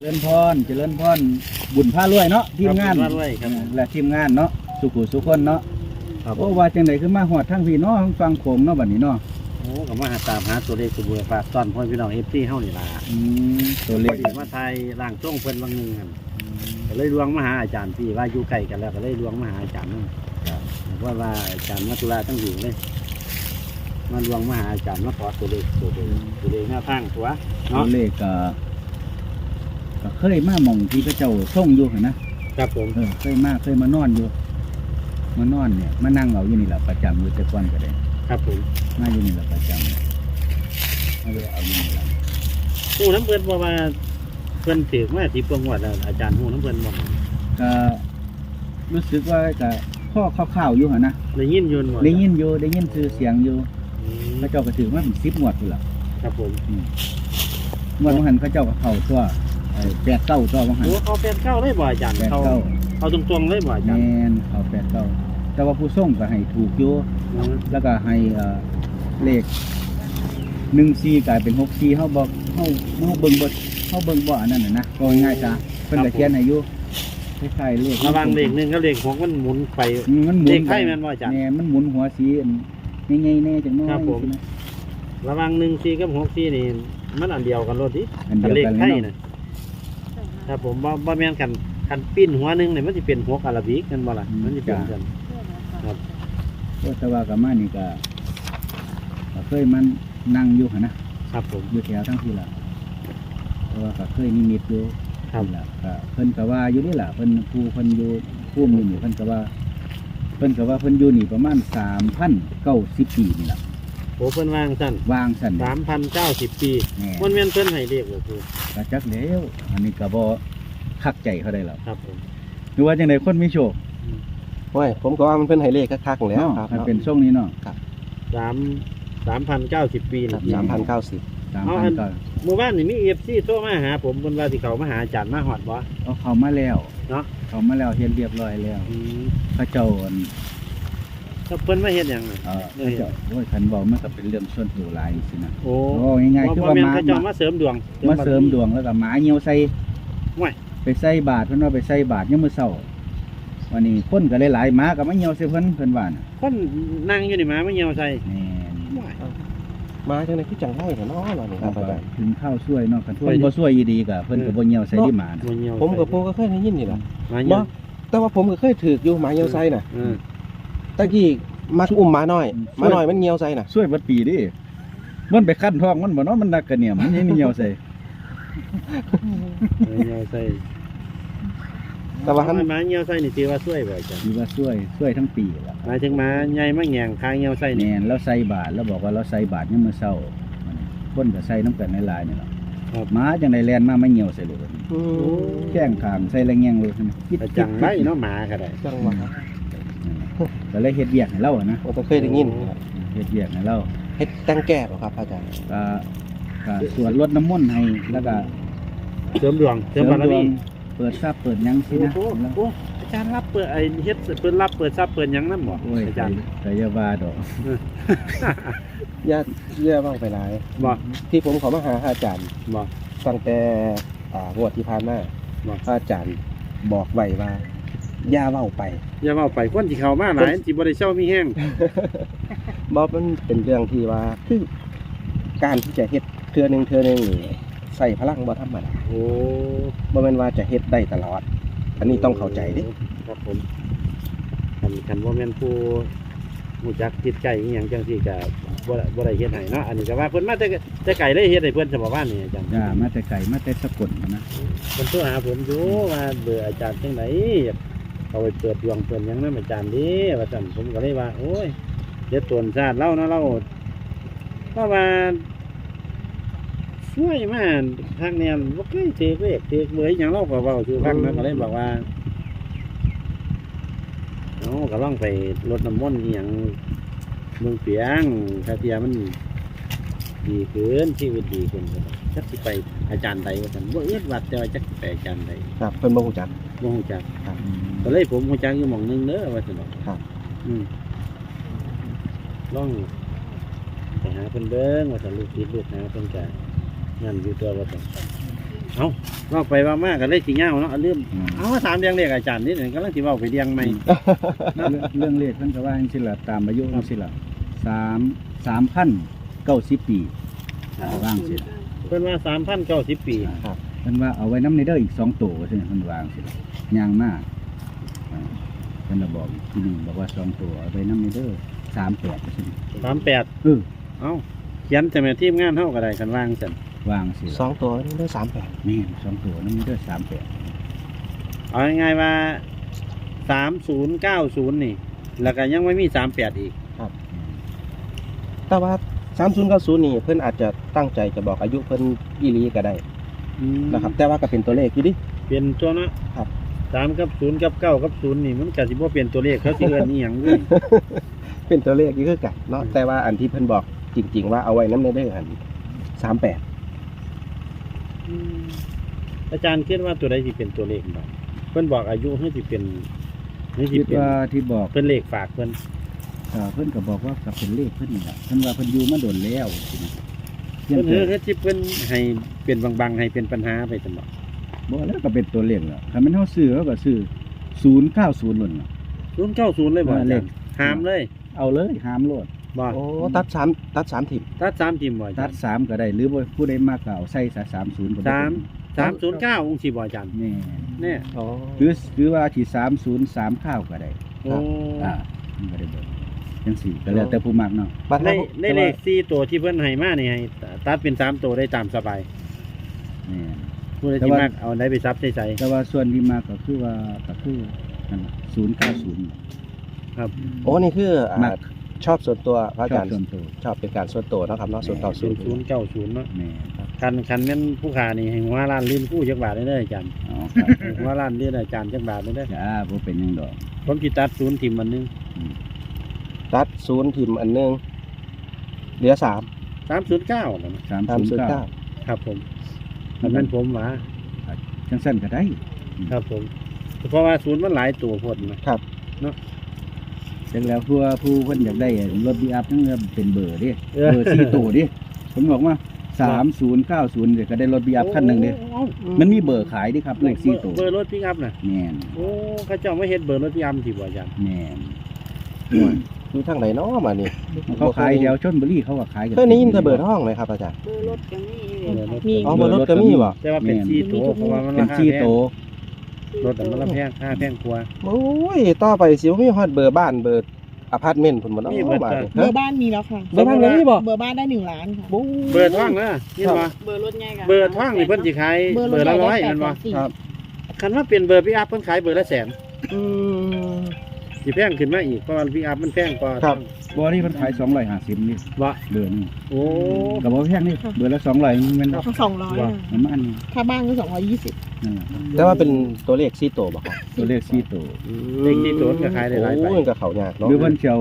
เจริญพรเจริญพรบุญผ้ารวยเนาะทีมงานครับบุญพารวยครับผมและทีมงานเนาะสุขุสุขคนเนาะครับ โอ้ว่าจังไดคือมาฮอดทั้งพี่เนาะทั้งฟังโขงเนาะบัดนี้เนาะโอ้ก็มาหาตามหาตัวเลขตัวเบือฝากตอนพ่อพี่น้องเอฟซีเฮานี่ล่ะอืมตัวเลพขอดีมาไทยร่างทรงเพิ่นบางหนึงหั่นก็เลยลวงมาหาอาจารย์พี่ว่าอยู่ไกลกันแล้วก็เลยลวงมาหาอาจารย์นั่นเพราะว่าอาจารย์มาตุลาตั้งอยู่เลยมาลวงมาหาอาจารย์มาขอตัวเลขตัวเลขตัวเลขหน้าทางตัวตัวเนาะเลขก็ ก็เคยมาหม่องที่พระเจ้าส่งอยู่หั่นนะครับผม เออเคยมาเคยมานอนอยู่ มานอนเนี่ยมานั่งเอาอยู่นี่แหละประจำอยู่แต่ก่อนก็ได้ครับผมมาอยู่นี่แหละประจำมาเลยเอาอยู่นี่แหละฮู้น้ำเพิ่นบ่ว่าเพิ่นถือมาสิปวงวดแล้วอาจารย์ฮู้น้ำเพิ่นบ่ก็รู้สึกว่าก็ข้อข้าวๆอยู่หั่นนะได้ยินอยืนบ่ได้ยินอยู่ได้ยินชื่อเสียงอยู่อืมพระเจ้าก็ถือมาเป็น10งวดพุ่นล่ะครับผมงวดบางหันเขาเจ้าก็เข้าตัวไอ้ แปดเก้าตัวบางหันโอ้เขาเป็นเข้าเลยบ่อาจารย์แปดเขาเก้าเขาตรงๆเลยบ่อาแมจารย์นเข้าแปดเก้าแต่ว่าผู้ส่งก็ให้ถูกอยู่อืมแล้วก็ให้เอ่อเลขหนึ่งซีกลายเป็นหกซีเขาบอกเขาเขาเบิ่งบ่เขาเบิ่งบ่อันนั้นน่ะนะก็ง่ายๆจ้ะเพิ่นก็เขียนให้อยู่คล้ายๆเลขระหวังเลขหนึ่งกับเลขหกมันหมุนไป อืมมันหมุนเลขไทยแม่นบ่อาจารย์แน่มันหมุนหัวสีอันใหญ่ๆแน่จังน้อยครับผมระหวังหนึ่งซีกับหกซีนี่มันอันเดียวกันรถดิอันเดียวเลขกันไทเลยยเนาะนะ ครับผมบ่บ่แม่นกันกันปิ้นหัวหนึงเนี่ยมันสิเป็นหกอาราบิกนั่นบ่ล่ะมันสิเป็นกันโอ้แต่ว่ากับมานี่ก็ก็เคยมันนั่งอยู่หั่นนะครับผม อยู่แถวทั้งที่ละแต่ว่าก็เคยนิมิตอยู่ครับ นี่ล่ะก็เพิ่นก็ว่าอยู่นี่ล่ะเพิ่นผู้เพิ่นอยู่ผู้มีนี่เพิ่นก็ว่า เพิ่นก็ว่าเพิ่นอยู่นี่ประมาณ3,090ปีนี่ล่ะ โอ้เพิ่นวางซั่นวางสั่น3,090ปีแหน่มันแม่นเพิ่นให้เลขบ่ครูก็จักแล้วอันนี้ก็บ่คักใจเขาได้แล้วครับผม หรือว่าจังไดคนมีโชคโอ้ยผมก็ว่ามันเป็นไฮเลขคักๆแล้วเนาะครับมันเป็นช่วงนี้เนาะ3 3,090ปีครันี่บสามพันเก้าสิบเอาอัน3,000ก็เมื่อวานนี่มี FC โทรมาหา ผมเพิ่นว่าสิเข้ามาหาอาจารย์มาฮอดบ่ เอาเข้ามาแล้วเนาะ เข้ามาแล้วเฮ็ดเรียบร้อยแล้วอืมพระเจ้าอัน ถ้าเพิ่นมาเฮ็ดหยังน่ะ เอ่อพระเจ้าโอ้ยคันบอกมันก็เป็นเรื่องส่วนตัวหลายสินะโอ้โอ้ง่ายๆคือว่าบ่แม่นมาเขาเจ้ามาเสริมดวงมาเสริมดวงแล้วก็หมาเหี่ยวใส่ห่วยไปใส่บาทเพิ่นว่าไปใส่บาทยามมื้อเช้าวันนี้คนก็หลายๆหมาก็มาเหี่ยวใส่เพิ่นเพิ่นว่าน่ะคนนั่งอยู่นี่หมาไม่เหี่ยวใส่แม่นมาจังได๋คือจังไรเนาะว่านี่ครับอาจารย์ ถึงข้าวช่วยเนาะคันช่วยบ่ช่วยอีดีก็เพิ่นก็บ่เหี่ยวใส่ที่หมาน่ะบ่เหี่ยวผมกับผมก็เคยได้ยินนี่แหละหมาเหี่ยว บ่ แต่ว่าผมก็เคยถือกอยู่หมาเหี่ยวไส้น่ะเออ ตะกี้มักอุ้มหมาน้อยหมาน้อยมันเหี่ยวไส้น่ะช่วยเบัดปีดิมันไปคั้นท้องมันบ่เนาะมันนักกะเนี่ยมันยังเหี่ยวใส่หมาเหี่ยวใส่แต่ว่าหันหมาเหี่ยวใส่นี่ถือว่าช่วยบ่อาจารย์สิว่าช่วยช่วยทั้งปีล่ะหมายถึงหมาใหญ่มาแหงคางเหี่ยวใส่นี่แม่นแล้วใส่บาทแล้วบอกว่าเราใส่บาทยามมื้อเช้าคนก็ใส่น้ำกันหลายๆนี่ล่ะครับหมาจังไดแล่นมามาเหี่ยวใส่เลยอืมแข้งขางใส่ละแงงเลยคิดอาจังไรเนาะหมาก็ได้จังว่าครับ ก็เลยเฮ็ดเวียกให้เราอะนะผมก็เคยได้ยินเฮ็ดเวียกให้เราเฮ็ดแต่งแก้บ่ครับอาจารย์ ก็ก็สวดรดน้ำมนต์ให้แล้วก็เสริมดวงเสริมบารดวมีงเปิดทรัพย์เปิดหยังสิโอ้นะโหโอ้อาจารย์รับเปิดไอ้เฮ็ดเปิดรับเปิดซับเปิดหยังนำบ่โอ้ยอาจารย์ก็อย่าว่าดอกอย่าอย่าเว้าไปหลาย บ่ที่ผมเขอมาหาอาจารย์บ่ ตั้งแต่อ่างวดที่ผ่านมาบ่อาจารย์บอกไว้ว่า อย่าเว้าไป อย่าเว้าไปคนที่เข้ามาหลายสิบ่ได้เช่ามีแห้งบอมันเป็นเรื่องที่ว่าคือการที่จะเฮ็ดเทือหนึ่งเทือหนึ่งนี่ใส่พลังบ่ธรรมดาโอ้บ่แม่นว่าจะเฮ็ดได้ตลอด อันนี้ต้องเข้าใจเดิครับผมคันคันบ่แม่นผู้รู้จักจิตใจอีหยังจังซี่ก็บ่ได้บ่ได้เฮ็ดให้เนาะอันนี้ก็ว่าเพิ่นมาแต่แต่ไกลเลยเฮ็ดให้เพิ่นสมบ้านนี่อาจารย์จ้ามาแต่ไก่มาแต่สกลนะเพิ่นโทรหาผมอยู่ว่าเบื่ออาจารย์จังไดอยาก เอาไปเปิดดวงเปิดหยังนำอาจารย์เดิว่าซั่นผมก็เลยว่า โอ้ยเดี๋ยวตวนชาติเล่านะเราเพราะว่าช่วยมาทางแนวบ่เคยถือเลขถือเบอร์หยังเราก็เว้าสู่ฟังนะก็เลยบอกว่าเอาก็ล่องไปรดน้ำมนต์อหย่างเมืองเปียงถ้าเทียมันดีขึ้นชีวิตดีขึ้นก็จักสิไปอาจารย์ใดว่าสันบ่เอื้อวัดแต่ว่าจักสิไปอาจารย์ใดครับเพิ่นบ่ฮู้จักบ่ฮู้จักครับ ก็เลยผมฮู้จักอยู่หม่องหนึงเด้อว่าซั่นดอกครับ อืมล่องไปหาเพิ่นเบิ่งว่าซั่นลูกศิษย์ลูกหาเพิ่นก็นั่นอยู่ตัวว่าซั่นเอาเราไปว่ามากกันเลยสิเงาเนาะเรื่องอืมเอามาถามเรียงเลขอาจารย์นิดหนึ่งก็เลยสิเว่าไปเรียงใหม่ เรื่องเรื่องเลขเพิ่นก็ว่าจังซี่ล่ะตามอายุจังซี่ล่ะสามสามพันเก้าสิบปีว่างสิล่ะเพิ่นว่าสามพันเก้าสิบปีครับเพิ่นว่าเอาไว้น้ำในเด้ออีกสองตัวใช่ไหมเพิ่นวางสิล่ะย่างมาก เพิ่นระบอกอีกที่นี่บอกว่าสองตัวเอาไว้น้ำในเด้อสามแปดใช่ไหมสามแปดเออเอาเขียนแต่แม่ทีมงานเท่ากับใดกันว่างสันวางสิสองตัวนี่ได้สามแปดนี่สองตัวน้ำในเด้อสามแปดเอาง่ายๆว่าสามศูนย์เก้าศูนย์นี่ แล้วก็ยังไม่มีสามแปดอีก แต่ว่าสามศูนย์เก้าศูนย์นี่เพิ่นอาจจะตั้งใจจะบอกอายุเพิ่นอีหลีก็ได้นะครับ แต่ว่าก็เป็นตัวเลขอยู่ดิเปลี่ยนตัวเนาะครับ สามกับศูนย์กับเก้ากับศูนย์นี่มันกะสิบ่เปลี่ยนตัวเลขเขาสิเอิ้นอีหยังด้วยเป็นตัวเลขนี่คือกันเนาะแต่ว่าอันที่เพิ่นบอกจริง ๆ ว่าเอาไว้น้ำในเด้ออันสามแปดอาจารย์คิดว่าตัวใดสิเป็นตัวเลขบ่เพิ่นบอกอายุให้สิเป็นให้สิคิดเป็นว่าที่บอกเป็นเลขฝากเพิ่นเอ่อเพิ่นก็บอกว่ากับเป็นเลขเพิ่นนี่แหละเพิ่นว่าเพิ่นอยู่มาโดนแล้วสินะเพียเพิ่งนเฮ็ดแต่เฮ็ดที่เพิ่นให้เป็นบางๆให้เป็นปัญหาไปจังบ่ บ่แล้วก็เป็นตัวเลขแล้วคันมันเฮาซื้อเขาก็ซื้อ090นั่นน่ะศูนย์เก้าศูนย์เลยบ่ว่าอาเลจารขย์หามเลยเอาเลยหามโลดบ่โอ้ตัดสามตัดสามถิ่มตัดสามทีมบ่อาตัจารดย์สามก็ได้ หรือว่าผู้ใดมากก็เอาใส่ซะ30ก็ได้สามสามศูนย์เก้าองค์สี่บ่อาจารย์แน่เนี่ยอ๋อหรือหรือว่าที่3039ก็ได้โอ้อ่ามันก็ได้เบิดจังซี่ก็แล้วแต่ผู้มักเนาะ บัดในนั้นในเลขสี่ตัวที่เพิ่นให้มานี่ให้ตัดเป็นสามตัวได้ตามสบายแน่ ผู้ใดแต่ที่ว่ามากเอาได้ไปซับใจใจแต่ว่าส่วนที่มากก็คือว่าก็คือนั่นน่ะ090ครับโอ้นี่คืออ่ามักชอบส่วนตัวพระอาชอจาบรย์ส่วนตัวชอบเป็นการส่วนตัวเนาะครับเนาะส่วนต่อศูส่วนนย์ศูนย์เก้าศูนย์เนาะแม่คันคันแม่นผู้ขานี่ให้หัวล้านลื่นผู้จักบาทได้เลยอาจารย์อ๋อครับให้หัวล้านลื่นอาจารย์จักบาทได้เลยจ้าบ่เป็นหยังดอก ผมสิตัดศูนย์ทิมมันหนึงตัดศูนย์ถิ่มอันหนึงเหลือสามสามศูนย์เก้าสามศูนย์เก้า309ครับผม มันเป็นผมหว่าจังซั่นก็ได้ ครับผม เพราะว่าศูนย์มันหลายตัวพดนะครับจังแล้วผู้ว่าผู้เพิ่นอยากได้รถบีอัพนั่นก็เป็นเบอร์ดิเออเบอร์สี่ตัวดิผมบอกว่า3090เดี๋ยวก็ได้รถบีอัพคันหนึงดิโอ้มันมีเบอร์ขายดิครับเลขสี่ตัวเบอร์รถพิกอัพน่ะแม่นโอ้เขาเจ้าไม่เฮ็ดเบอร์รถพิกอัพที่บ่อาจารย์แม่น อยู่ทางไหนเนาะมานี่เขาขายแถวชลบุรีเขาก็ขายกันเคยได้ยินแต่เบอร์ห้องไหมครับอาจารย์ เบอร์รถก็มีเบอร์รถมีอ๋อเบอร์รถก็มีบ่แต่ว่าเป็นสี่ตัวเพราะว่ามันเป็รานคาสี่แพงตัวรถอะมันละแพงค่าแพงกว่า โอ้ยต่อไปสิว่ามีฮอดเบอร์บ้านเบอร์อพาร์ตเมนต์พุ่นบ่เนาะมีเบอร์มาจ้ะนี่เบอฮะร์บ้านมีแล้วค่ะ เบอร์บ้านก็มีบ่เบอร์บ้านได้หนึ่งล้านค่ะ บู๊เบอร์ท่องนะนี่ว่าเบอร์รถใหญ่ค่ะเบอร์ท่องนี่เพิ่นสิขายเบอร์เบรอถร์ใหญ่ละร้อยได้นั่นแปว่าดสี่ครับคันว่าเป็นเบอร์พิกอัพเพิ่นขายเบอร์ละแสนอืม สิแพงขึ้นมาอีกเพราะว่าพิกอัพมันแพงกว่าครับบ่นี่มันขาย250นี่ว่าเบอร์นี่โอ้ก็บ่แพงนี่เบอร์ละ200มันบ่ทั้งสองร้อยมันมันนี่ถ้าบ้านก็สองร้อยยี่สิบนั่นแหละแต่ว่าเป็นตัวเลขสี่ตัวบ่ครับตัวเลขสี่ตัวเลขที่ตัวมันก็ขายได้หลายไปโอ้มันก็เข้ายากเนาะหรือเพิ่นสิเอา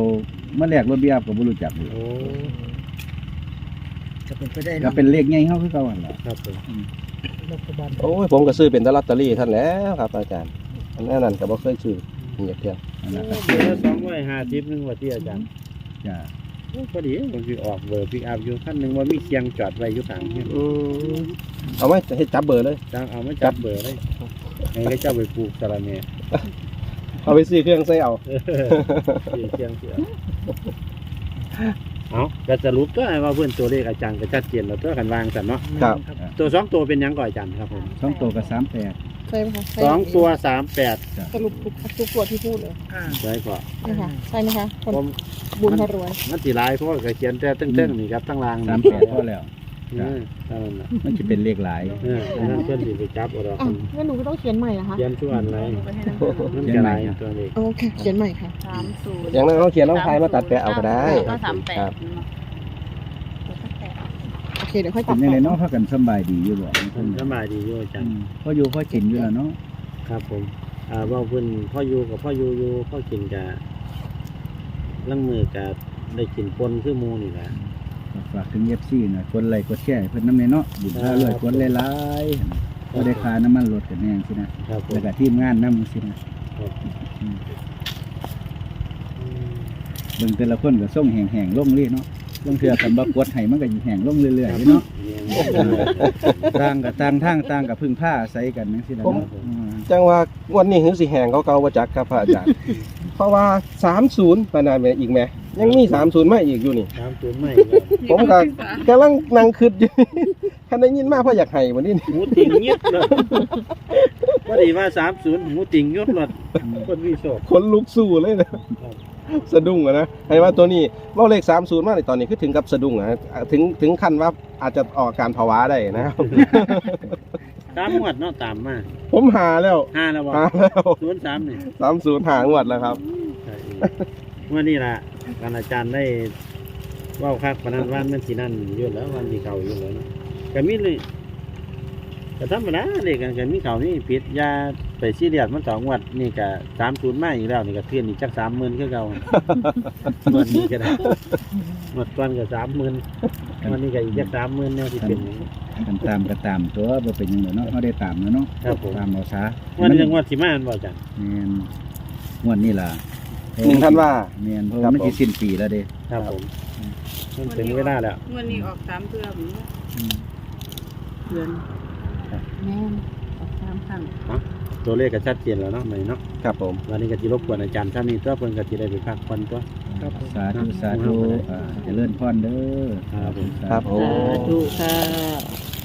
มาแลกรถบีอัพก็บ่รู้จักเลยโอ้จะเป็นไปได้ก็เนาะเป็นเลขใหญ่เฮาคือเก่าหั่นล่ะครับผมรัฐบาลโอ้ยผมก็ซื้อเป็นแต่ลอตเตอรี่ท่านแล้วครับ อาจารย์อันนั้นก็บ่เคยซื้อ นี่เพียงนั่นล่ะก็เบอร์ละ250นึงว่าที่อาจารย์จ้าโอ้พอดีผมสิออกเบอร์พิกอัพอยู่คันหนึงว่ามีเคียงจอดไว้อยู่ข้างเฮียอืมเอาไว้ให้จับเบอร์เลยจังเอามาจับเบอร์เลยให้เขาเจ้าไปปลูกสะระแหน่เอาไปซื้อเครื่องใส่เอาเสียเชียงเสียเอาก็สรุปตัวให้ว่าเพื่อนตัวเลขอาจารย์ก็ชัดเจนแล้วตัวกันวางสันเนาะครับ ตัวสองตัวเป็นหยังก่อนอาจารย์ครับผมสองตัวก็38 ใช่ไหมคะใช่สองตัวสามแปดสรุปทุกทุกตัวที่พูดเลยอ่าใช่ก่อนนะคะใช่ไหมคะคนผมบุญพารวยมันสีลายเพราะว่าก็เขียนแต่เต้งๆนี่ครับทั้งราง38พอแล้วเออเท่านั้นน่ะมันสิเป็นเลขหลายเอออันนั้นเพื่อนสิไปจับเอาดอกอ้าวงั้นหนูก็ต้องเขียนใหม่นะคะเขียนชั่วอันไรมันจะลายตัวเลขโอเคเขียนใหม่ค่ะ สามศูนย์อย่างนั้นเขาเขียนน้องพายมาตัดแปะเอาก็ได้ ก็สามแปด ครับโอ เคเดี๋ยวค่อยเป็ตันดยังไงต่เนาะอพากันสำบายดีอยู่บ่มันสบายดีอยู่อาจารย์พ่ออยู่พ่อกินอยู่แล้วเนาะครับผมอ่าเว่าเพื่อนพ่ออยู่กับพ่ออยู่อยู่พ่อกินกะลังมือกะได้กินปนคือหมูนี่แหละฝากถึง FC น่ะกดไลค์กดแชร์ให้เพิ่นนำแน่เนาะบุญพาเลยกดหลายๆบ่ได้ค่าน้ำมันรถกันแน่สินะครับผมแล้วก็ทีมงานนำสินะครับเบิ่งแต่ละคนก็ส่งแห่งๆลงเลยเนาะ ลางเทื่อกันบ่กดให้มันก็สิแห้งลงเรื่อยๆอยู่เนาะต่างกับต่างทางต่างกับพึ่งผ้าอาศัยกันจังซี่ล่ะเนาะอืมจังว่าวันนี้หือสิแหงเขาเก่าบ่จักครับพระอาจารย์ เพราะว่า 30ปานนั้นแม่อีกแหม่ยังมี 30มาอีกอยู่นี่ตามตัวไม่ผมก็กำลังนั่งคิดอยู่ คันได้ยินมาเพราะอยากให้วันนี้หมูติงเงียบเลยว่าดีว่าสามศูนย์หมูติงยศหลดคนวิโชคคนลุกสู้เลยนะ สะดุ้งอะนะให้ว่าตัวนี้เว่าเลข30มาในตอนนี้คือถึงกับสะดุ้งอะถึงถึงขั้นว่าอาจจะออกอาการภาวะได้นะครับ ตามหมวดเนาะตามมาผมหาแล้วห้าแล้วบอกหาแล้วศูนย์สามนี่30หางวดแล้วครับ ใช่วันนี้ล่ะการอาจารย์ได้เว่าคักปานนันวันมันสีนั่นอยู่แล้ววันที่เขาอยู่แล้วเนาะก็มีเลยก็ธรรมดาเลยกันก็มีเขานี่ผิดอยา ไปซีเรียสมันสองงวัดนี่ก็สามศูนย์มาอีกแล้วนี่ก็เทือนอีกจักสามหมื่นคือเก่าเมื่อนี้ก็ได้หมดก่อนก็สามหมื่นวันนี้ก็อีกจักสามหมื่นเนี่ยที่เป็นอย่างนี้ กันตามก็ตามตัวบ่เป็นหยังดอกเนาะเฮาได้ตามแล้วเนาะครับผม ตามเอาซะวันนี้จังหวัดสิมาอันบ่จังแม่นงวดนี้ล่ะหนึ่งท่านว่า แม่นเพราะครัว่าบมันสิผมสิ้นปีแล้วเด้ครับผมมันถึงเวลาแล้ววันนี้ออกสามเทือมเดือนแม่นออกสามพัน ตัวเลขก็ชัดเจนแล้วเนาะไหมเนาะครับผม วันนี้ก็จิรบกวนอาจารย์ถ้ามีตัวเพิ่นก็จิได้ไปพักผ่อนตัวสาธุสาธุอ่าเจริญพรเด้อครับผม ครับผม สาธุค่ะ